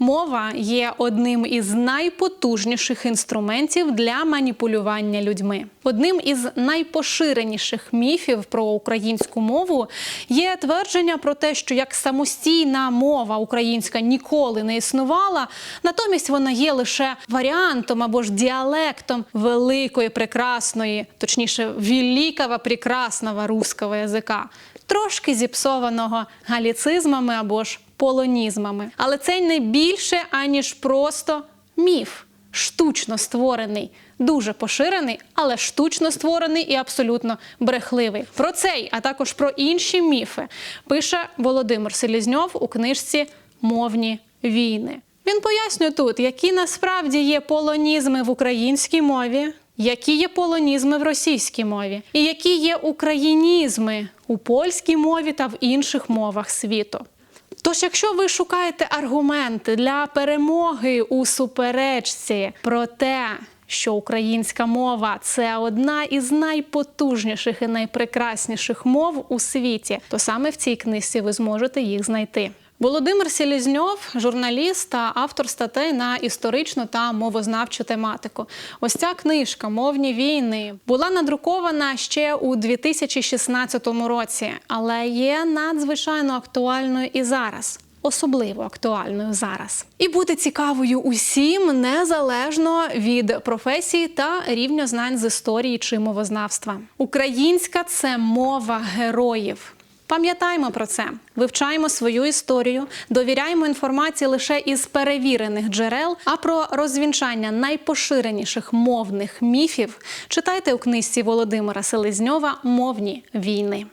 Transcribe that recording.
Мова є одним із найпотужніших інструментів для маніпулювання людьми. Одним із найпоширеніших міфів про українську мову є твердження про те, що як самостійна мова українська ніколи не існувала, натомість вона є лише варіантом або ж діалектом великої, прекрасної, точніше, великого, прекрасного русского язика, трошки зіпсованого галіцизмами або ж полонізмами. Але це не більше аніж просто міф, штучно створений, дуже поширений, але штучно створений і абсолютно брехливий. Про цей, а також про інші міфи пише Володимир Селізньов у книжці Мовні війни. Він пояснює тут, які насправді є полонізми в українській мові, які є полонізми в російській мові, і які є українізми у польській мові та в інших мовах світу. Тож, якщо ви шукаєте аргументи для перемоги у суперечці про те, що українська мова це одна із найпотужніших і найпрекрасніших мов у світі, то саме в цій книжці ви зможете їх знайти. Володимир Селізньов, журналіст та автор статей на історичну та мовознавчу тематику. Ось ця книжка Мовні війни була надрукована ще у 2016 році, але є надзвичайно актуальною і зараз. Особливо актуальною зараз і буде цікавою усім незалежно від професії та рівня знань з історії чи мовознавства. Українська це мова героїв. Пам'ятаємо про це, вивчаємо свою історію, довіряємо інформації лише із перевірених джерел. А про розвінчання найпоширеніших мовних міфів читайте у книжці Володимира Селезньова Мовні війни.